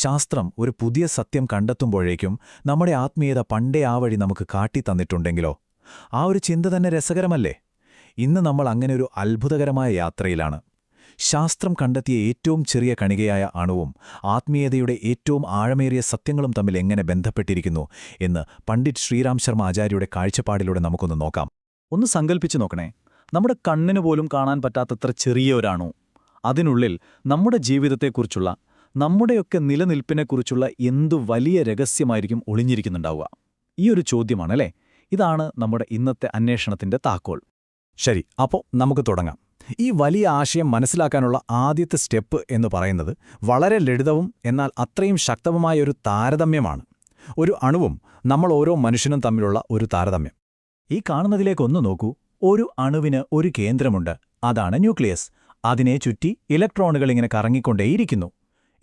ശാസ്ത്രം ഒരു പുതിയ സത്യം കണ്ടെത്തുമ്പോഴേക്കും നമ്മുടെ ആത്മീയത പണ്ടേ ആ വഴി നമുക്ക് കാട്ടിത്തന്നിട്ടുണ്ടെങ്കിലോ ആ ഒരു ചിന്ത തന്നെ രസകരമല്ലേ? ഇന്ന് നമ്മൾ അങ്ങനെ ഒരു അത്ഭുതകരമായ യാത്രയിലാണ്. ശാസ്ത്രം കണ്ടെത്തിയ ഏറ്റവും ചെറിയ കണികയായ അണുവും ആത്മീയതയുടെ ഏറ്റവും ആഴമേറിയ സത്യങ്ങളും തമ്മിൽ എങ്ങനെ ബന്ധപ്പെട്ടിരിക്കുന്നു എന്ന് പണ്ഡിറ്റ് ശ്രീരാം ശർമ്മ ആചാര്യയുടെ കാഴ്ചപ്പാടിലൂടെ നമുക്കൊന്ന് നോക്കാം. ഒന്ന് സങ്കല്പിച്ചു നോക്കണേ. നമ്മുടെ കണ്ണിന് പോലും കാണാൻ പറ്റാത്തത്ര ചെറിയ ഒരാണു അതിനുള്ളിൽ നമ്മുടെ ജീവിതത്തെക്കുറിച്ചുള്ള നമ്മുടെയൊക്കെ നിലനിൽപ്പിനെക്കുറിച്ചുള്ള എന്തു വലിയ രഹസ്യമായിരിക്കും ഒളിഞ്ഞിരിക്കുന്നുണ്ടാവുക? ഈ ഒരു ചോദ്യമാണല്ലേ? ഇതാണ് നമ്മുടെ ഇന്നത്തെ അന്വേഷണത്തിന്റെ താക്കോൽ. ശരി അപ്പോൾ നമുക്ക് തുടങ്ങാം. ഈ വലിയ ആശയം മനസ്സിലാക്കാനുള്ള ആദ്യത്തെ സ്റ്റെപ്പ് എന്ന് പറയുന്നത് വളരെ ലളിതവും എന്നാൽ അത്രയും ശക്തവുമായ ഒരു താരതമ്യമാണ്. ഒരു അണുവും നമ്മൾ ഓരോ മനുഷ്യനും തമ്മിലുള്ള ഒരു താരതമ്യം. ഈ കാണുന്നതിലേക്കൊന്നു നോക്കൂ. ഒരു അണുവിന് ഒരു കേന്ദ്രമുണ്ട്. അതാണ് ന്യൂക്ലിയസ്. അതിനെ ചുറ്റി ഇലക്ട്രോണുകൾ ഇങ്ങനെ കറങ്ങിക്കൊണ്ടേയിരിക്കുന്നു.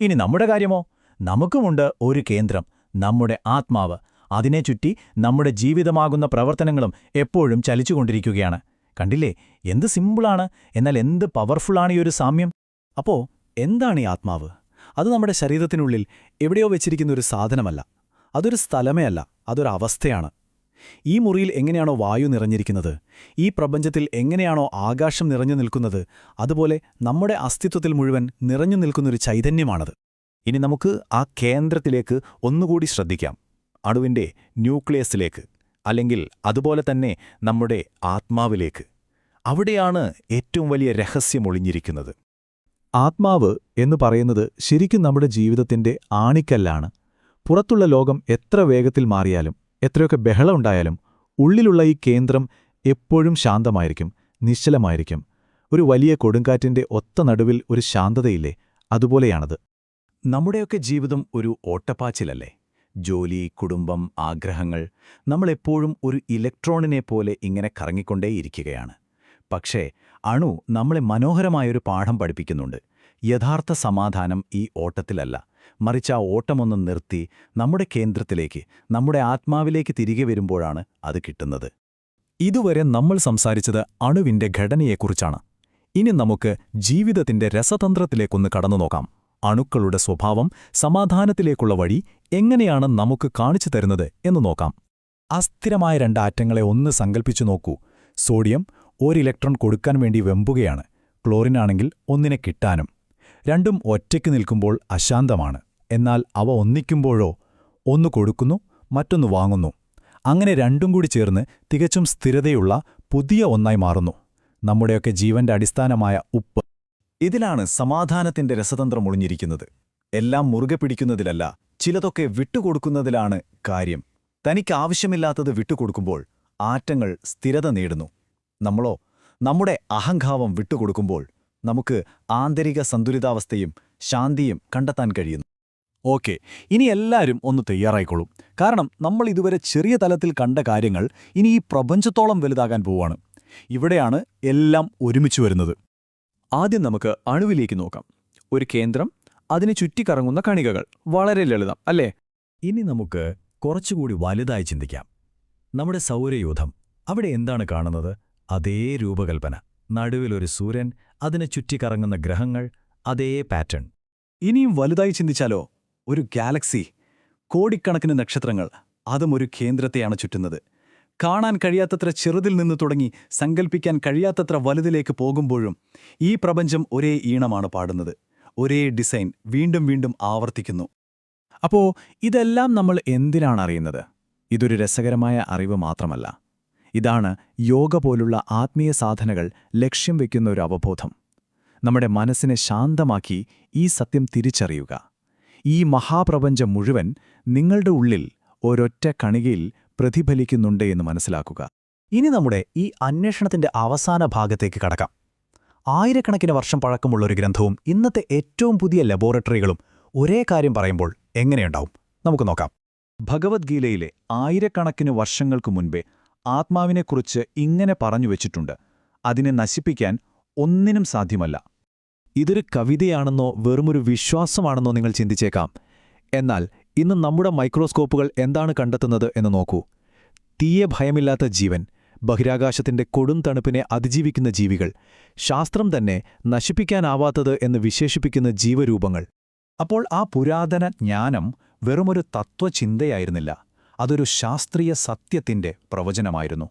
ഇനി നമ്മുടെ കാര്യമോ? നമുക്കുമുണ്ട് ഒരു കേന്ദ്രം നമ്മുടെ ആത്മാവ്. അതിനെ ചുറ്റി നമ്മുടെ ജീവിതമാകുന്ന പ്രവർത്തനങ്ങളും എപ്പോഴും ചലിച്ചുകൊണ്ടിരിക്കുകയാണ്. കണ്ടില്ലേ? എന്ത് സിമ്പിളാണ്? എന്നാൽ എന്ത് പവർഫുള്ളാണ് ഈ ഒരു സാമ്യം? അപ്പോൾ എന്താണ് ഈ ആത്മാവ്? അത് നമ്മുടെ ശരീരത്തിനുള്ളിൽ എവിടെയോ വെച്ചിരിക്കുന്ന ഒരു സാധനമല്ല. അതൊരു സ്ഥലമേ അല്ല അതൊരു അവസ്ഥയാണ്. ഈ മുറിയിൽ എങ്ങനെയാണോ വായു നിറഞ്ഞിരിക്കുന്നത് ഈ പ്രപഞ്ചത്തിൽ എങ്ങനെയാണോ ആകാശം നിറഞ്ഞു നിൽക്കുന്നത് അതുപോലെ നമ്മുടെ അസ്തിത്വത്തിൽ മുഴുവൻ നിറഞ്ഞു നിൽക്കുന്നൊരു ചൈതന്യമാണത്. ഇനി നമുക്ക് ആ കേന്ദ്രത്തിലേക്ക് ഒന്നുകൂടി ശ്രദ്ധിക്കാം. അണുവിന്റെ ന്യൂക്ലിയസിലേക്ക് അല്ലെങ്കിൽ അതുപോലെ തന്നെ നമ്മുടെ ആത്മാവിലേക്ക്. അവിടെയാണ് ഏറ്റവും വലിയ രഹസ്യം ഒളിഞ്ഞിരിക്കുന്നത്. ആത്മാവ് എന്ന് പറയുന്നത് ശരിക്കും നമ്മുടെ ജീവിതത്തിന്റെ ആണിക്കല്ലാണ്. പുറത്തുള്ള ലോകം എത്ര വേഗത്തിൽ മാറിയാലും എത്രയൊക്കെ ബഹളമുണ്ടായാലും ഉള്ളിലുള്ള ഈ കേന്ദ്രം എപ്പോഴും ശാന്തമായിരിക്കും നിശ്ചലമായിരിക്കും. ഒരു വലിയ കൊടുങ്കാറ്റിന്റെ ഒത്ത നടുവിൽ ഒരു ശാന്തതയില്ലേ? അതുപോലെയാണത്. നമ്മുടെയൊക്കെ ജീവിതം ഒരു ഓട്ടപ്പാച്ചിലല്ലേ? ജോലി കുടുംബം ആഗ്രഹങ്ങൾ നമ്മളെപ്പോഴും ഒരു ഇലക്ട്രോണിനെ പോലെ ഇങ്ങനെ കറങ്ങിക്കൊണ്ടേയിരിക്കുകയാണ്. പക്ഷേ അണു നമ്മളെ മനോഹരമായൊരു പാഠം പഠിപ്പിക്കുന്നുണ്ട്. യഥാർത്ഥ സമാധാനം ഈ ഓട്ടത്തിലല്ല. മറിച്ച് ആ ഓട്ടമൊന്ന് നിർത്തി നമ്മുടെ കേന്ദ്രത്തിലേക്ക് നമ്മുടെ ആത്മാവിലേക്ക് തിരികെ വരുമ്പോഴാണ് അത് കിട്ടുന്നത്. ഇതുവരെ നമ്മൾ സംസാരിച്ചത് അണുവിന്റെ ഘടനയെക്കുറിച്ചാണ്. ഇനി നമുക്ക് ജീവിതത്തിന്റെ രസതന്ത്രത്തിലേക്കൊന്ന് കടന്നു നോക്കാം. അണുക്കളുടെ സ്വഭാവം സമാധാനത്തിലേക്കുള്ള വഴി എങ്ങനെയാണ് നമുക്ക് കാണിച്ചു തരുന്നത് എന്ന് നോക്കാം. അസ്ഥിരമായ രണ്ട് ആറ്റങ്ങളെ ഒന്ന് സങ്കൽപ്പിച്ചു നോക്കൂ. സോഡിയം ഒരു ഇലക്ട്രോൺ കൊടുക്കാൻ വേണ്ടി വെമ്പുകയാണ്. ക്ലോറിനാണെങ്കിൽ ഒന്നിനെ കിട്ടാനും. രണ്ടും ഒറ്റയ്ക്ക് നിൽക്കുമ്പോൾ അശാന്തമാണ്. എന്നാൽ അവ ഒന്നിക്കുമ്പോഴോ ഒന്ന് കൊടുക്കുന്നു മറ്റൊന്ന് വാങ്ങുന്നു. അങ്ങനെ രണ്ടും കൂടി ചേർന്ന് തികച്ചും സ്ഥിരതയുള്ള പുതിയ ഒന്നായി മാറുന്നു. നമ്മുടെയൊക്കെ ജീവന്റെ അടിസ്ഥാനമായ ഉപ്പ്. ഇതിലാണ് സമാധാനത്തിന്റെ രസതന്ത്രം ഒളിഞ്ഞിരിക്കുന്നത്. എല്ലാം മുറുകെ പിടിക്കുന്നതിലല്ല ചിലതൊക്കെ വിട്ടുകൊടുക്കുന്നതിലാണ് കാര്യം. തനിക്ക് ആവശ്യമില്ലാത്തത് വിട്ടുകൊടുക്കുമ്പോൾ ആറ്റങ്ങൾ സ്ഥിരത നേടുന്നു. നമ്മളോ നമ്മുടെ അഹംഭാവം വിട്ടുകൊടുക്കുമ്പോൾ നമുക്ക് ആന്തരിക സന്തുലിതാവസ്ഥയും ശാന്തിയും കണ്ടെത്താൻ കഴിയുന്നു. ഓക്കെ ഇനി എല്ലാവരും ഒന്ന് തയ്യാറായിക്കോളും. കാരണം നമ്മൾ ഇതുവരെ ചെറിയ തലത്തിൽ കണ്ട കാര്യങ്ങൾ ഇനി ഈ പ്രപഞ്ചത്തോളം വലുതാകാൻ പോവുകയാണ് ഇവിടെയാണ് എല്ലാം ഒരുമിച്ച് വരുന്നത്. ആദ്യം നമുക്ക് അണുവിലേക്ക് നോക്കാം. ഒരു കേന്ദ്രം അതിനെ ചുറ്റിക്കറങ്ങുന്ന കണികകൾ. വളരെ ലളിതം അല്ലേ? ഇനി നമുക്ക് കുറച്ചുകൂടി വലുതായി ചിന്തിക്കാം. നമ്മുടെ സൗരയൂഥം അവിടെ എന്താണ് കാണുന്നത്? അതേ രൂപകൽപ്പന. നടുവിലൊരു സൂര്യൻ അതിനെ ചുറ്റിക്കറങ്ങുന്ന ഗ്രഹങ്ങൾ അതേ പാറ്റേൺ. ഇനിയും വലുതായി ചിന്തിച്ചാലോ? ഒരു ഗാലക്സി കോടിക്കണക്കിന് നക്ഷത്രങ്ങൾ അതും ഒരു കേന്ദ്രത്തെയാണ് ചുറ്റുന്നത്. കാണാൻ കഴിയാത്തത്ര ചെറുതിൽ നിന്ന് തുടങ്ങി സങ്കൽപ്പിക്കാൻ കഴിയാത്തത്ര വലുതിലേക്ക് പോകുമ്പോഴും ഈ പ്രപഞ്ചം ഒരേ ഈണമാണ് പാടുന്നത്. ഒരേ ഡിസൈൻ വീണ്ടും വീണ്ടും ആവർത്തിക്കുന്നു. അപ്പോ ഇതെല്ലാം നമ്മൾ എന്തിനാണ് അറിയുന്നത്? ഇതൊരു രസകരമായ അറിവ് മാത്രമല്ല. ഇതാണ് യോഗ പോലുള്ള ആത്മീയ സാധനകൾ ലക്ഷ്യം വയ്ക്കുന്ന ഒരു അവബോധം. നമ്മുടെ മനസ്സിനെ ശാന്തമാക്കി ഈ സത്യം തിരിച്ചറിയുക. ഈ മഹാപ്രപഞ്ചം മുഴുവൻ നിങ്ങളുടെ ഉള്ളിൽ ഒരൊറ്റ കണികയിൽ പ്രതിഫലിക്കുന്നുണ്ട് എന്ന് മനസ്സിലാക്കുക. ഇനി നമ്മുടെ ഈ അന്വേഷണത്തിന്റെ അവസാന ഭാഗത്തേക്ക് കടക്കാം. ആയിരക്കണക്കിന് വർഷം പഴക്കമുള്ള ഒരു ഗ്രന്ഥവും ഇന്നത്തെ ഏറ്റവും പുതിയ ലബോറട്ടറികളും ഒരേ കാര്യം പറയുമ്പോൾ എങ്ങനെയുണ്ടാവും? നമുക്ക് നോക്കാം. ഭഗവത്ഗീതയിലെ ആയിരക്കണക്കിന് വർഷങ്ങൾക്കു മുൻപേ ആത്മാവിനെക്കുറിച്ച് ഇങ്ങനെ പറഞ്ഞു വച്ചിട്ടുണ്ട്. അതിനെ നശിപ്പിക്കാൻ ഒന്നിനും സാധ്യമല്ല. ഇതൊരു കവിതയാണെന്നോ വെറുമൊരു വിശ്വാസമാണെന്നോ നിങ്ങൾ ചിന്തിച്ചേക്കാം. എന്നാൽ ഇന്ന് നമ്മുടെ മൈക്രോസ്കോപ്പുകൾ എന്താണ് കണ്ടെത്തുന്നത് എന്ന് നോക്കൂ. തീയെ ഭയമില്ലാത്ത ജീവൻ ബഹിരാകാശത്തിന്റെ കൊടും തണുപ്പിനെ അതിജീവിക്കുന്ന ജീവികൾ ശാസ്ത്രം തന്നെ നശിപ്പിക്കാനാവാത്തത് എന്ന് വിശേഷിപ്പിക്കുന്ന ജീവരൂപങ്ങൾ. അപ്പോൾ ആ പുരാതന ജ്ഞാനം വെറുമൊരു തത്വചിന്തയായിരുന്നില്ല. അതൊരു ശാസ്ത്രീയ സത്യത്തിന്റെ പ്രവചനമായിരുന്നു.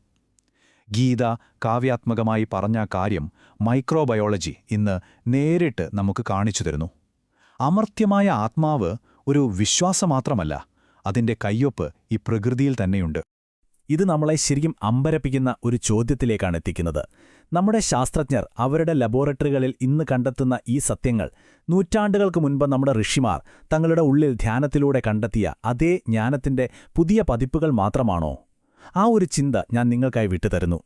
ഗീത കാവ്യാത്മകമായി പറഞ്ഞ കാര്യം മൈക്രോബയോളജി ഇന്ന് നേരിട്ട് നമുക്ക് കാണിച്ചു തരുന്നു. അമർത്യമായ ആത്മാവ് ഒരു വിശ്വാസം മാത്രമല്ല അതിന്റെ കയ്യൊപ്പ് ഈ പ്രകൃതിയിൽ തന്നെയുണ്ട്. ഇത് നമ്മളെ ശരിക്കും അമ്പരപ്പിക്കുന്ന ഒരു ചോദ്യത്തിലേക്കാണ് എത്തിക്കുന്നത്. നമ്മുടെ ശാസ്ത്രജ്ഞർ അവരുടെ ലബോറട്ടറികളിൽ ഇന്ന് കണ്ടെത്തുന്ന ഈ സത്യങ്ങൾ നൂറ്റാണ്ടുകൾക്ക് മുൻപ് നമ്മുടെ ഋഷിമാർ തങ്ങളുടെ ഉള്ളിൽ ധ്യാനത്തിലൂടെ കണ്ടെത്തിയ അതേ ജ്ഞാനത്തിന്റെ പുതിയ പതിപ്പുകൾ മാത്രമാണോ? ആ ഒരു ചിന്ത ഞാൻ നിങ്ങൾക്കായി വിട്ടുതരുന്നു.